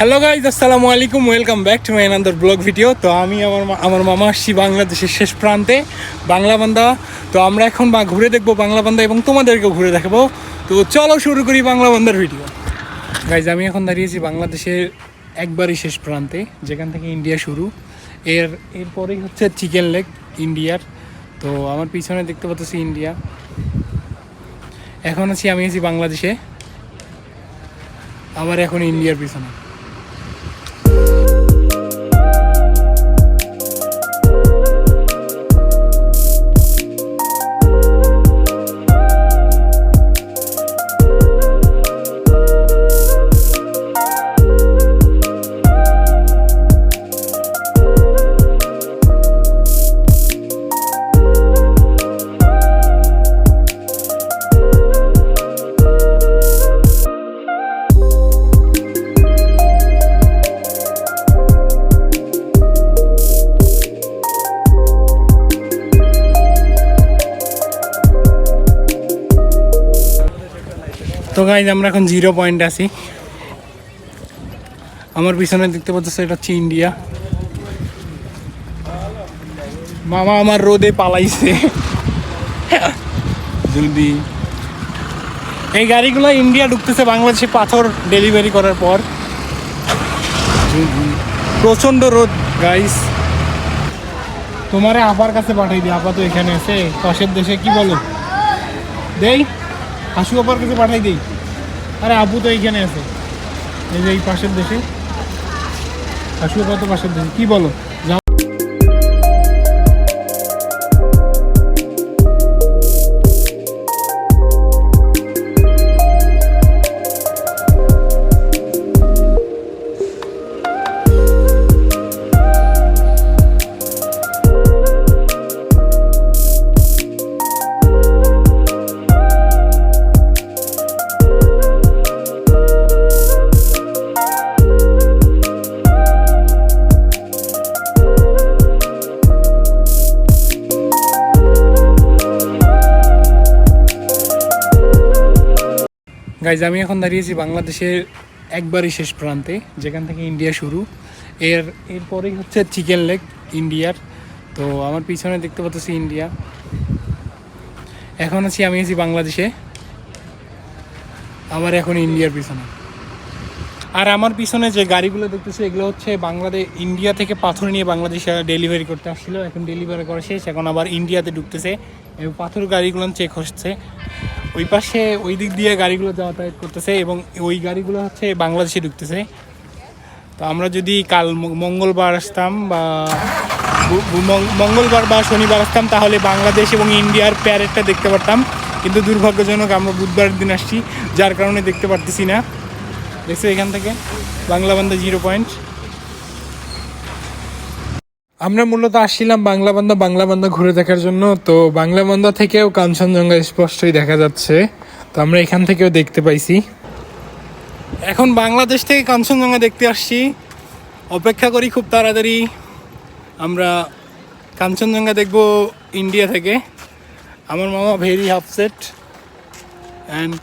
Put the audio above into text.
Hello guys আসসালামু আলাইকুম welcome back to my another blog video তো আমি আমার আমার মামা আসছি বাংলাদেশের শেষ প্রান্তে, বাংলা বান্দা। তো আমরা এখন বা ঘুরে দেখব বাংলা বান্দা এবং তোমাদেরকেও ঘুরে দেখাবো। তো চলো শুরু করি বাংলা বান্দার ভিডিও গাইজ আমি এখন দাঁড়িয়েছি বাংলাদেশের একবারই শেষ প্রান্তে, যেখান থেকে ইন্ডিয়া শুরু। এর, এরপরেই হচ্ছে চিকেন লেগ ইন্ডিয়ার তো আমার পিছনে দেখতে পাচ্ছি ইন্ডিয়া এখন আছি, আমি আছি বাংলাদেশে। আবার এখন ইন্ডিয়ার পিছনে। তো গাইজ আমরা এখন জিরো পয়েন্ট আছি। আমার পিছনে দেখতে পাচ্ছ, এটা হচ্ছে ইন্ডিয়া মামা আমার রোদে পালাইছে। জলদি। এই গাড়িগুলো ইন্ডিয়া ঢুকতেছে, বাংলাদেশে পাথর ডেলিভারি করার পর। প্রচণ্ড রোদ গাইস তোমারে আপার কাছে পাঠাই দিই আপা তো এখানে আছে। পাশের দেশে কি বলো? দেই। হাসু আপার কাছে পাঠাই দিই। আরে আবু তো এইখানে আছে। এই যে এই পাশের দেশে। হাসু আপা তো পাশের দেশে। কি বলো? গাইজ আমি এখন দাঁড়িয়েছি বাংলাদেশের একবারই শেষ প্রান্তে, যেখান থেকে ইন্ডিয়া শুরু। এর, এরপরেই হচ্ছে চিকেন লেক ইন্ডিয়ার তো আমার পিছনে দেখতে পাচ্ছি ইন্ডিয়া এখন আছি, আমি আছি বাংলাদেশে। আবার এখন ইন্ডিয়ার পিছনে। আর আমার পিছনে যে গাড়িগুলো দেখতেছি, এগুলো হচ্ছে বাংলাদেশ, ইন্ডিয়া থেকে পাথর নিয়ে বাংলাদেশে ডেলিভারি করতে আসছিল। এখন ডেলিভারি করা শেষ, এখন আবার ইন্ডিয়াতে ঢুকতেছে। এবং পাথর গাড়িগুলো চেক হচ্ছে। ওই পাশে, ওই দিক দিয়ে গাড়িগুলো যাতায়াত করতেছে এবং ওই গাড়িগুলো হচ্ছে বাংলাদেশে ঢুকতেছে। তো আমরা যদি কাল মঙ্গলবার আসতাম বা মঙ্গলবার বা শনিবার আসতাম, তাহলে বাংলাদেশ এবং ইন্ডিয়ার প্যারেডটা দেখতে পারতাম। কিন্তু দুর্ভাগ্যজনক আমরা বুধবার দিন আসছি, যার কারণে দেখতে পারতেছি না। দেখছ এখান থেকে? বাংলা বান্ধা জিরো পয়েন্ট। আমরা মূলত আসছিলাম বাংলা বান্ধা বাংলা বান্ধা ঘুরে দেখার জন্য। তো বাংলা বান্ধা থেকেও কাঞ্চনজঙ্ঘা স্পষ্টই দেখা যাচ্ছে। তো আমরা এখান থেকেও দেখতে পাইছি। এখন বাংলাদেশ থেকে কাঞ্চনজঙ্ঘা দেখতে আসছি। অপেক্ষা করি খুব তাড়াতাড়ি। আমরা কাঞ্চনজঙ্ঘা দেখব ইন্ডিয়া থেকে। আমার মামা ভেরি আপসেট অ্যান্ড